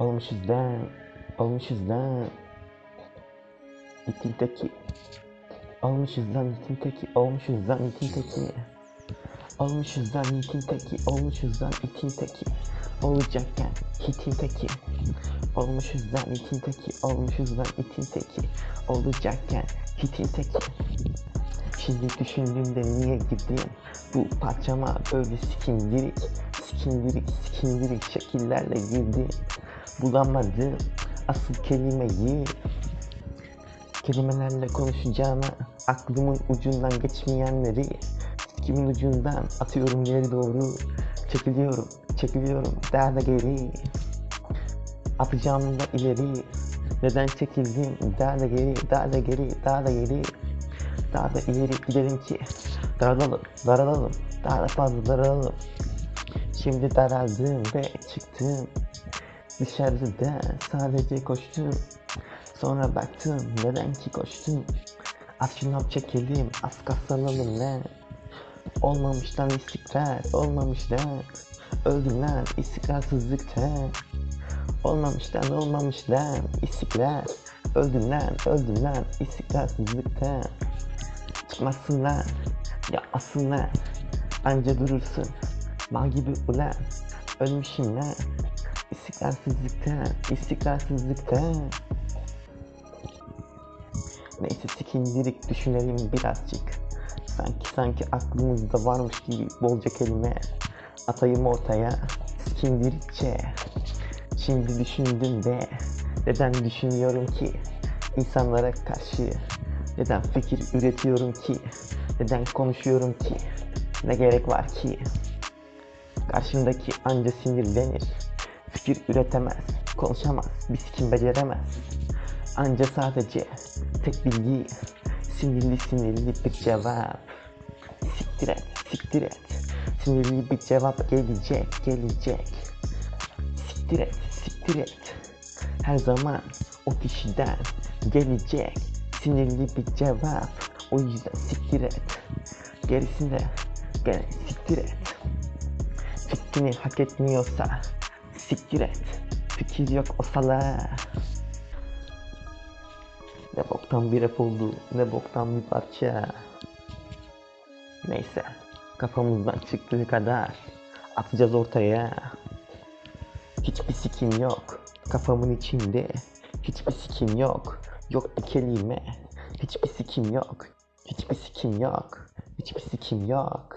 Olmuşuz lan. Olmuşuz lan. İtin teki. Olmuşuz lan itin teki. Olmuşuz lan itin teki. Olmuşuz lan itin teki. Olmuşuz lan itin teki. Olacakken hitin teki. Olmuşuz lan itin teki. Olmuşuz lan itin teki. Olacakken hitin teki. Şimdi düşündüğümde niye gideyim bu parçama böyle sikindirik, sikindirik, sikindirik şekillerle girdi. Bulamadım asıl kelimeyi. Kelimelerle konuşacağıma aklımın ucundan geçmeyenleri kimin ucundan atıyorum yere doğru çekiliyorum, çekiliyorum da geri. Atacağım da ileri neden çekildim daha da geri, daha da geri, daha da geri. Daha da ileri gidelim ki daralalım, daralalım, daha da fazla daralalım. Şimdi daraldım ve çıktım. Dışarıda sadece koştum. Sonra baktım neden ki koştum. Az şınav çekelim, az kaslanalım lan. Olmamış lan istikrar, olmamış lan. Öldüm lan istikrarsızlıktan. Olmamış lan, olmamış lan istikrar. Öldüm lan, öldüm lan istikrarsızlıktan. Çıkmazsın lan, yapmazsın lan. Anca durursun, mal gibi ulan. Ölmüşüm lan, istikrarsızlıktan, istikrarsızlıktan. Neyse sikindirik düşünelim birazcık. Sanki sanki aklımızda varmış gibi bolca kelime. Atayım ortaya, sikindirikçe. Şimdi düşündüm de neden düşünüyorum ki insanlara karşı neden fikir üretiyorum ki neden konuşuyorum ki ne gerek var ki karşımdaki anca sinirlenir fikir üretemez konuşamaz bir sikim beceremez anca sadece tek bilgi sinirli sinirli bir cevap siktir et siktir et sinirli bir cevap gelecek gelecek siktir et, siktir et. Her zaman o kişiden gelecek sinirli bir cevap. O yüzden siktir et. Gerisinde gene siktir et. Fikrini hak etmiyorsa siktir et. Fikir yok o sala. Ne boktan bir rap oldu, ne boktan bir parça. Neyse, kafamızdan çıktığı kadar atacağız ortaya. Hiçbir sikim yok kafamın içinde. Hiçbir sikim yok. Yok bir kelime. Hiçbir sikim yok. Hiçbir sikim yok. Hiçbir sikim yok.